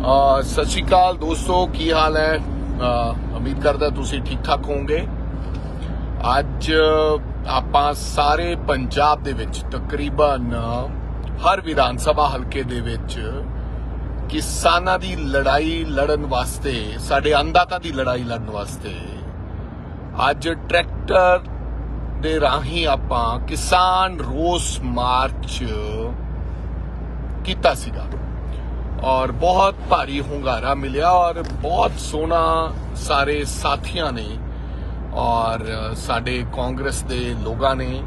ਸਤਿ ਸ਼੍ਰੀ ਅਕਾਲ ਦੋਸਤੋ, ਕੀ ਹਾਲ ਹੈ? ਉਮੀਦ ਕਰਦਾ ਤੁਸੀਂ ਠੀਕ ਠਾਕ ਹੋਵੋਗੇ। ਅੱਜ ਆਪਾਂ ਸਾਰੇ ਪੰਜਾਬ ਦੇ ਵਿੱਚ ਤਕਰੀਬਨ ਹਰ ਵਿਧਾਨ ਸਭਾ ਹਲਕੇ ਦੇ ਵਿੱਚ ਕਿਸਾਨਾਂ ਦੀ ਲੜਾਈ ਲੜਨ ਵਾਸਤੇ, ਸਾਡੇ ਅੰਦਾਤਾ ਦੀ ਲੜਾਈ ਲੜਨ ਵਾਸਤੇ ਅੱਜ ਟਰੈਕਟਰ ਦੇ ਰਾਹੀਂ ਆਪਾਂ ਕਿਸਾਨ ਰੋਸ ਮਾਰਚ ਕੀਤਾ ਸੀਗਾ। ਔਰ ਬਹੁਤ ਭਾਰੀ ਹੁੰਗਾਰਾ ਮਿਲਿਆ ਔਰ ਬਹੁਤ ਸੋਹਣਾ ਸਾਰੇ ਸਾਥੀਆਂ ਨੇ ਔਰ ਸਾਡੇ ਕਾਂਗਰਸ ਦੇ ਲੋਕਾਂ ਨੇ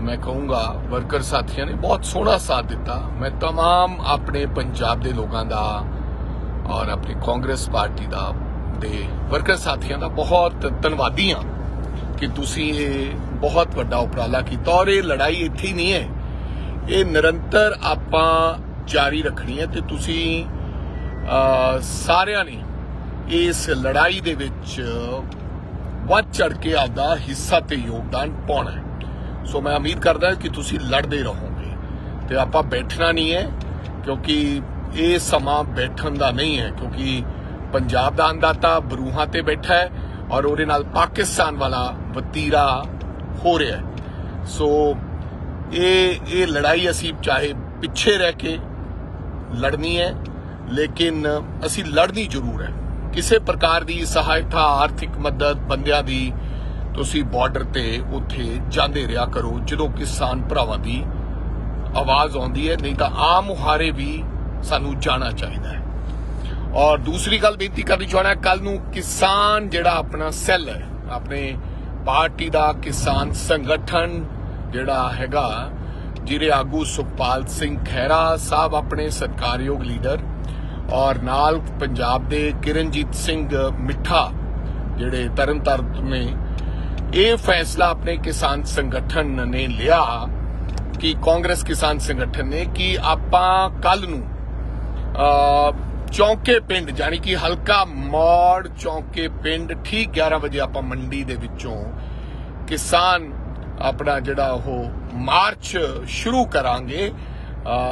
ਮੈਂ ਕਹੂੰਗਾ ਵਰਕਰ ਸਾਥੀਆਂ ਨੇ ਬਹੁਤ ਸੋਹਣਾ ਸਾਥ ਦਿੱਤਾ ਮੈਂ तमाम ਆਪਣੇ ਪੰਜਾਬ ਦੇ ਲੋਕਾਂ ਦਾ ਔਰ ਆਪਣੀ ਕਾਂਗਰਸ ਪਾਰਟੀ ਦਾ ਦੇ ਵਰਕਰ ਸਾਥੀਆਂ ਦਾ ਬਹੁਤ ਧੰਨਵਾਦੀ ਹਾਂ ਕਿ ਤੁਸੀਂ ਇਹ ਬਹੁਤ ਵੱਡਾ ਉਪਰਾਲਾ ਕੀਤਾ ਔਰ ਇਹ ਲੜਾਈ ਇੱਥੇ ਹੀ ਨਹੀਂ ਹੈ ਇਹ ਨਿਰੰਤਰ ਆਪਾਂ ਜਾਰੀ ਰੱਖਣੀ ਹੈ ਤੇ ਤੁਸੀਂ ਸਾਰਿਆਂ ਨੇ ਇਸ ਲੜਾਈ ਦੇ ਵਿੱਚ ਵੱਧ ਚੜ ਕੇ ਆਪਦਾ ਹਿੱਸਾ ਤੇ ਯੋਗਦਾਨ ਪਾਉਣਾ ਹੈ। ਸੋ ਮੈਂ ਉਮੀਦ ਕਰਦਾ ਕਿ ਤੁਸੀਂ ਲੜਦੇ ਰਹੋਗੇ ਤੇ ਆਪਾਂ ਬੈਠਣਾ ਨਹੀਂ ਹੈ, ਕਿਉਂਕਿ ਇਹ ਸਮਾਂ ਬੈਠਣ ਦਾ ਨਹੀਂ ਹੈ, ਕਿਉਂਕਿ ਪੰਜਾਬ ਦਾ ਅੰਦਾਤਾ ਬਰੂਹਾਂ ਤੇ ਬੈਠਾ ਹੈ ਔਰ ਉਹਦੇ ਨਾਲ ਪਾਕਿਸਤਾਨ ਵਾਲਾ ਵਤੀਰਾ ਹੋ ਰਿਹਾ ਹੈ। ਸੋ ਇਹ ਇਹ ਲੜਾਈ ਅਸੀਂ ਚਾਹੇ ਪਿੱਛੇ ਰਹਿ ਕੇ ਲੜਨੀ ਹੈ, ਲੇਕਿਨ ਅਸੀਂ ਲੜਨੀ ਜ਼ਰੂਰ ਹੈ। ਕਿਸੇ ਪ੍ਰਕਾਰ ਦੀ ਸਹਾਇਤਾ, ਆਰਥਿਕ ਮਦਦ ਬੰਦਿਆਂ ਦੀ ਤੁਸੀਂ ਬਾਰਡਰ ਤੇ ਉੱਥੇ ਜਾਂਦੇ ਰਿਹਾ ਕਰੋ, ਜਦੋਂ ਕਿਸਾਨ ਭਰਾਵਾਂ ਦੀ ਆਵਾਜ਼ ਆਉਂਦੀ ਹੈ, ਨਹੀਂ ਤਾਂ ਆਮ ਮੁਹਾਰੇ ਵੀ ਸਾਨੂੰ ਜਾਣਾ ਚਾਹੀਦਾ ਹੈ। ਔਰ ਦੂਸਰੀ ਗੱਲ ਬੇਨਤੀ ਕਰਨੀ ਚਾਹਣਾ ਕੱਲ ਨੂੰ ਕਿਸਾਨ ਜਿਹੜਾ ਆਪਣਾ ਸੈੱਲ ਹੈ, ਆਪਣੇ ਪਾਰਟੀ ਦਾ ਕਿਸਾਨ ਸੰਗਠਨ ਜਿਹੜਾ ਹੈਗਾ ਜਿਹਦੇ ਆਗੂ ਸੁਖਪਾਲ ਸਿੰਘ ਖਹਿਰਾ ਸਾਹਿਬ ਆਪਣੇ ਸਤਕਾਰਯੋਗ ਲੀਡਰ ਔਰ ਨਾਲ ਪੰਜਾਬ ਦੇ ਕਿਰਨਜੀਤ ਸਿੰਘ ਮਿੱਠਾ ਜਿਹੜੇ ਤਰਨਤਾਰਨ ਨੇ ਇਹ ਫੈਸਲਾ ਆਪਣੇ ਕਿਸਾਨ ਸੰਗਠਨ ਨੇ ਲਿਆ ਕਿ ਕਾਂਗਰਸ ਕਿਸਾਨ ਸੰਗਠਨ ਨੇ ਕਿ ਆਪਾਂ ਕੱਲ ਨੂੰ ਅ, ਚੌਂਕੇ ਪਿੰਡ ਜਾਨੀ ਕਿ ਹਲਕਾ ਮੌੜ ਚੌਂਕੇ ਪਿੰਡ ਠੀਕ 11 ਵਜੇ ਆਪਾਂ ਮੰਡੀ ਦੇ ਵਿੱਚੋਂ ਕਿਸਾਨ ਆਪਣਾ ਜਿਹੜਾ ਉਹ ਮਾਰਚ ਸ਼ੁਰੂ ਕਰਾਂਗੇ।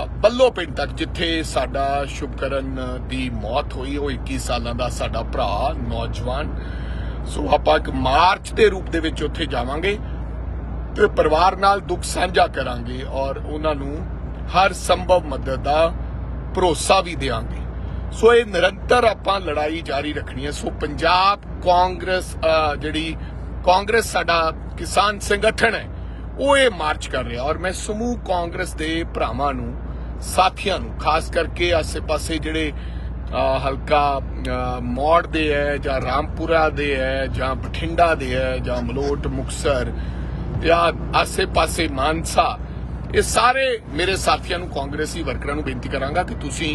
ਅ, ਬੱਲੋ ਪਿੰਡ ਤੱਕ ਜਿੱਥੇ ਸਾਡਾ ਸ਼ੁਭਕਰਨ ਦੀ ਮੌਤ ਹੋਈ ਉਹ 21 ਸਾਲਾਂ ਦਾ ਸਾਡਾ ਭਰਾ ਨੌਜਵਾਨ। ਸੋ ਆਪਾਂ ਇੱਕ ਮਾਰਚ ਦੇ ਰੂਪ ਦੇ ਵਿੱਚ ਉੱਥੇ ਜਾਵਾਂਗੇ ਤੇ ਪਰਿਵਾਰ ਨਾਲ ਦੁੱਖ ਸਾਂਝਾ ਕਰਾਂਗੇ ਔਰ ਉਹਨਾਂ ਨੂੰ ਹਰ ਸੰਭਵ ਮਦਦ ਦਾ ਭਰੋਸਾ ਵੀ ਦੇਵਾਂਗੇ ਸੋ ਇਹ ਨਿਰੰਤਰ ਆਪਾਂ ਲੜਾਈ ਜਾਰੀ ਰੱਖਣੀ ਹੈ। ਸੋ ਪੰਜਾਬ ਕਾਂਗਰਸ ਅਹ, ਜਿਹੜੀ ਕਾਂਗਰਸ ਸਾਡਾ ਕਿਸਾਨ ਸੰਗਠਨ ਹੈ ਉਹ ਇਹ ਮਾਰਚ ਕਰ ਰਿਹਾ। ਔਰ ਮੈਂ ਸਮੂਹ ਕਾਂਗਰਸ ਦੇ ਭਰਾਵਾਂ ਨੂੰ ਸਾਥੀਆਂ ਨੂੰ ਖਾਸ ਕਰਕੇ ਆਸੇ-ਪਾਸੇ ਜਿਹੜੇ ਹਲਕਾ ਅਹ, ਮੌੜ ਦੇ ਹੈ ਜਾਂ ਰਾਮਪੁਰਾ ਦੇ ਹੈ ਜਾਂ ਬਠਿੰਡਾ ਦੇ ਹੈ ਜਾਂ ਮਲੋਟ ਮੁਕਸਰ ਜਾਂ ਆਸੇ-ਪਾਸੇ ਮਾਨਸਾ ਇਹ ਸਾਰੇ ਮੇਰੇ ਸਾਥੀਆਂ ਨੂੰ ਕਾਂਗਰਸੀ ਵਰਕਰਾਂ ਨੂੰ ਬੇਨਤੀ ਕਰਾਂਗਾ ਕਿ ਤੁਸੀਂ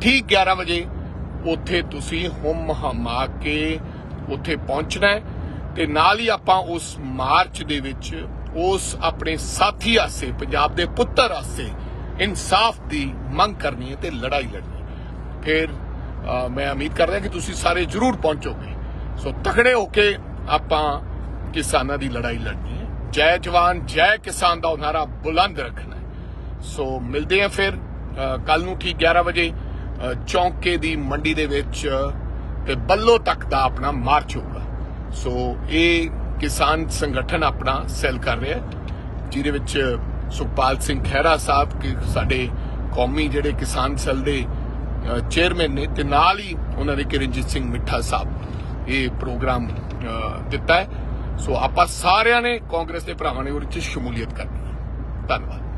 ਠੀਕ 11 ਵਜੇ ਉੱਥੇ ਤੁਸੀਂ ਹੁਮ ਹਮਾ ਕੇ ਉੱਥੇ ਪਹੁੰਚਣਾ ਹੈ। ਤੇ ਨਾਲ ਹੀ ਆਪਾਂ ਉਸ ਮਾਰਚ ਦੇ ਵਿੱਚ ਉਸ ਆਪਣੇ ਸਾਥੀ ਆਸੇ ਪੰਜਾਬ ਦੇ ਪੁੱਤਰ ਆਸੇ ਇਨਸਾਫ ਦੀ ਮੰਗ ਕਰਨੀ ਹੈ ਤੇ ਲੜਾਈ ਲੜਨੀ ਹੈ। ਫਿਰ ਮੈਂ ਉਮੀਦ ਕਰਦਾ ਕਿ ਤੁਸੀਂ ਸਾਰੇ ਜ਼ਰੂਰ ਪਹੁੰਚੋਗੇ। ਸੋ ਤਕੜੇ ਹੋ ਕੇ ਆਪਾਂ ਕਿਸਾਨਾਂ ਦੀ ਲੜਾਈ ਲੜਨੀ ਹੈ। ਜੈ ਜਵਾਨ ਜੈ ਕਿਸਾਨ ਦਾ ਨਾਰਾ ਬੁਲੰਦ ਰੱਖਣਾ ਸੋ ਮਿਲਦੇ ਆ ਫਿਰ ਕੱਲ ਨੂੰ ਠੀਕ 11 ਵਜੇ ਅ, ਚੌਂਕੇ ਦੀ ਮੰਡੀ ਦੇ ਵਿੱਚ ਤੇ ਬੱਲੋ ਤੱਕ ਦਾ ਆਪਣਾ ਮਾਰਚ ਹੋਊਗਾ। ਸੋ ਇਹ ਕਿਸਾਨ ਸੰਗਠਨ ਆਪਣਾ ਸੈੱਲ ਕਰ ਰਿਹਾ ਜਿਹਦੇ ਵਿੱਚ ਸੁਖਪਾਲ ਸਿੰਘ ਖਹਿਰਾ ਸਾਹਿਬ ਕਿ ਸਾਡੇ ਕੌਮੀ ਜਿਹੜੇ ਕਿਸਾਨ ਸੈੱਲ ਦੇ ਚੇਅਰਮੈਨ ਨੇ ਤੇ ਨਾਲ ਹੀ ਉਹਨਾਂ ਦੇ ਕਿਰਨਜੀਤ ਸਿੰਘ ਮਿੱਠਾ ਸਾਹਿਬ ਇਹ ਪ੍ਰੋਗਰਾਮ ਦਿੱਤਾ ਹੈ। ਸੋ ਆਪਾਂ ਸਾਰਿਆਂ ਨੇ ਕਾਂਗਰਸ ਦੇ ਭਰਾਵਾਂ ਨੇ ਉਹਦੇ ਵਿੱਚ ਸ਼ਮੂਲੀਅਤ ਕਰਨੀ ਹੈ। ਧੰਨਵਾਦ।